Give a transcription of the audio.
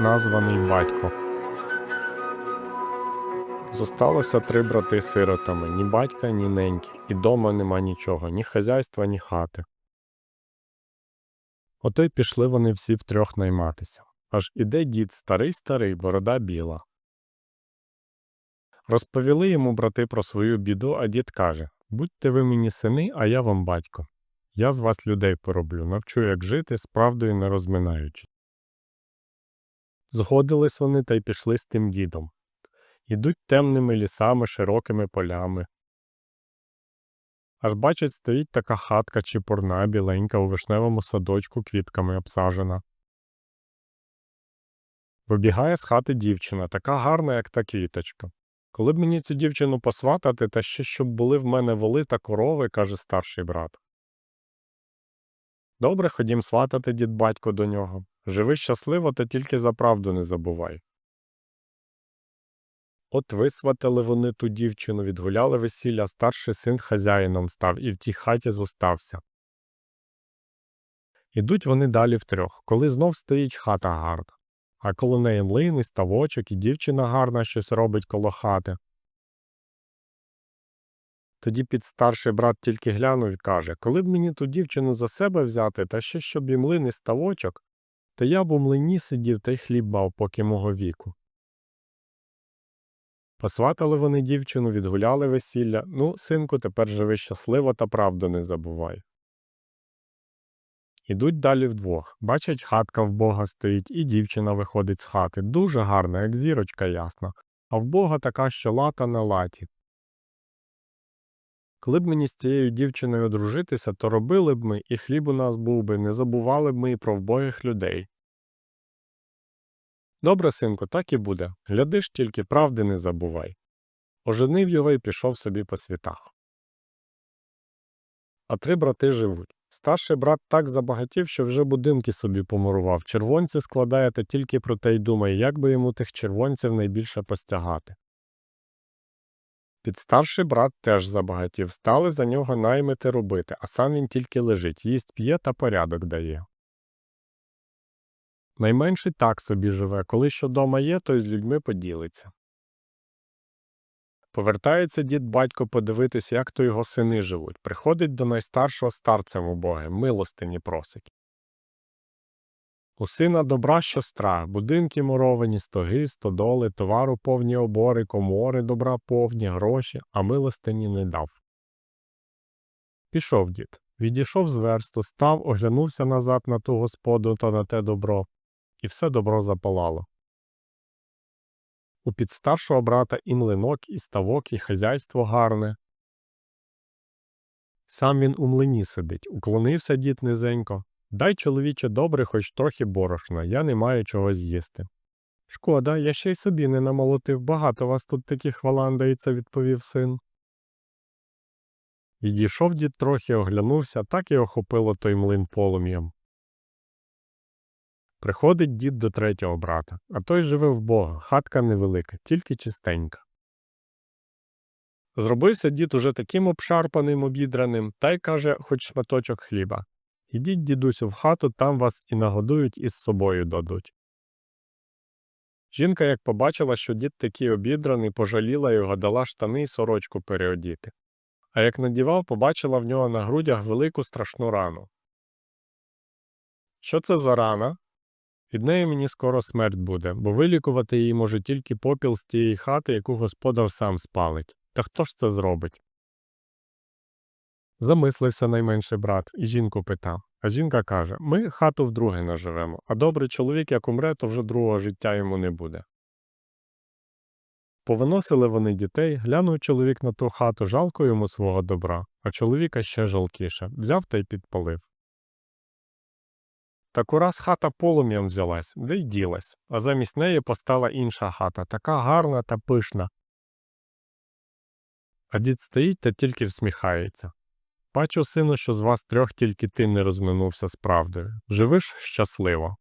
названий батько. Зосталося три брати сиротами, ні батька, ні неньки, і дома нема нічого, ні хазяйства, ні хати. Ото й пішли вони всі втрьох найматися. Аж іде дід старий старий, борода біла. Розповіли йому брати про свою біду, а дід каже Будьте ви мені сини, а я вам батько. Я з вас людей пороблю, навчу, як жити, з правдою не розминаючи. Згодились вони та й пішли з тим дідом. Ідуть темними лісами, широкими полями. Аж бачать, стоїть така хатка чіпурна, біленька у вишневому садочку квітками обсажена. Вибігає з хати дівчина, така гарна, як та квіточка. Коли б мені цю дівчину посватати, та ще щоб були в мене воли та корови, каже старший брат. Добре, ходім сватати, дід батько, до нього. Живи щасливо, та тільки за правду не забувай. От висватали вони ту дівчину, відгуляли весілля, старший син хазяїном став і в тій хаті зостався. Ідуть вони далі втрьох, коли знов стоїть хата гарна. А коло неї млин і ставочок, і дівчина гарна щось робить коло хати. Тоді під старший брат тільки глянув і каже Коли б мені ту дівчину за себе взяти, та ще щоб і млин і ставочок, то я б у млині сидів та й хліб бав, поки мого віку. Посватали вони дівчину, відгуляли весілля. Ну, синку, тепер живи щасливо та правду не забувай. Ідуть далі вдвох. Бачать, хатка в Бога стоїть, і дівчина виходить з хати. Дуже гарна, як зірочка ясна, а в Бога така, що лата на латі. Коли б мені з цією дівчиною одружитися, то робили б ми, і хліб у нас був би, не забували б ми і про вбогих людей. Добре, синку, так і буде. Глядиш тільки, правди не забувай. Оженив його і пішов собі по світах. А три брати живуть. Старший брат так забагатів, що вже будинки собі помурував. Червонці складає та тільки про те й думає, як би йому тих червонців найбільше постягати. Підстарший брат теж забагатів, стали за нього наймити робити, а сам він тільки лежить, їсть п'є та порядок дає. Найменший так собі живе, коли що дома є, то й з людьми поділиться. Повертається дід батько подивитись, як то його сини живуть. Приходить до найстаршого старцем убоги, милостині просить. У сина добра щостра, будинки муровані, стоги, стодоли, товару повні обори, комори добра повні, гроші, а милостині не дав. Пішов дід. Відійшов з версту, став, оглянувся назад на ту господу та на те добро, і все добро запалало. У підстаршого брата і млинок, і ставок, і хазяйство гарне. Сам він у млині сидить, уклонився дід низенько. Дай, чоловіче, добре, хоч трохи борошна, я не маю чого з'їсти. Шкода, я ще й собі не намолотив, багато вас тут таких валандається, відповів син. Відійшов дід трохи, оглянувся, так і охопило той млин полум'ям. Приходить дід до третього брата, а той живе в Бога, хатка невелика, тільки чистенька. Зробився дід уже таким обшарпаним, обідраним, та й каже, хоч шматочок хліба. Ідіть, дідусю, в хату, там вас і нагодують, і з собою дадуть. Жінка, як побачила, що дід такий обідраний, пожаліла його, дала штани й сорочку переодіти. А як надівав, побачила в нього на грудях велику страшну рану. Що це за рана? Від неї мені скоро смерть буде, бо вилікувати її може тільки попіл з тієї хати, яку господар сам спалить. Та хто ж це зробить? Замислився найменший брат і жінку питав. А жінка каже Ми хату вдруге наживемо, а добрий чоловік, як умре, то вже другого життя йому не буде. Повиносили вони дітей, глянув чоловік на ту хату, жалко йому свого добра, а чоловіка ще жалкіше, взяв та й підпалив. Так ураз хата полум'ям взялась, де й ділась, а замість неї постала інша хата, така гарна та пишна. А дід стоїть та тільки всміхається. Бачу, сину, що з вас трьох тільки ти не розминувся з правдою. Живиш щасливо.